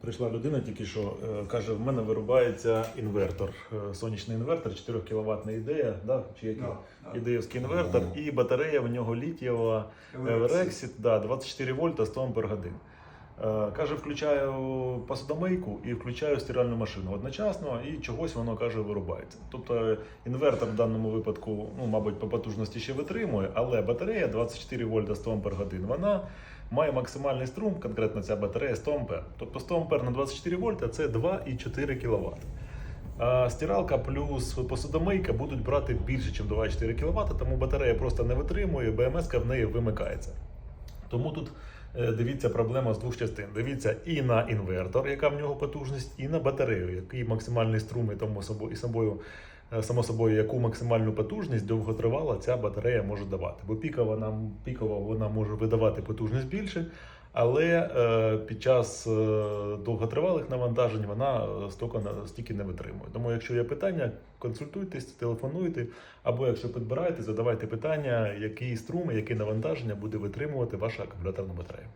Прийшла людина тільки що е, каже: в мене вирубається інвертор, е, сонячний інвертор, 4 кВт ідея, да? чи який? no, no. ідеївський інвертор, і батарея в нього літієва Everexit, да, 24 вольта 100 Ампер годин. Е, Каже, включаю посудомийку і включаю стиральну машину одночасно, і чогось воно каже вирубається. Тобто інвертор в даному випадку, ну, мабуть, по потужності ще витримує, але батарея 24 вольта 100 Ампер годин, вона має максимальний струм, конкретно ця батарея 100 Ампер. Тобто 100 Ампер на 24 вольта це 2,4 кВт. А стиралка плюс посудомийка будуть брати більше, ніж 2,4 кВт, тому батарея просто не витримує, БМС в неї вимикається. Тому тут дивіться проблема з двох частин. Дивіться і на інвертор, яка в нього потужність, і на батарею, який максимальний струм і тому собою, і собою, е, само собою, яку максимальну потужність довготривала ця батарея може давати. Бо пікова нам пікова вона може видавати потужність більше, але е, під час е, довготривалих навантажень вона е, стільки, не витримує. Тому, якщо є питання, консультуйтесь, телефонуйте, або якщо підбираєте, задавайте питання, який струм, і яке навантаження буде витримувати ваша акумуляторна батарея.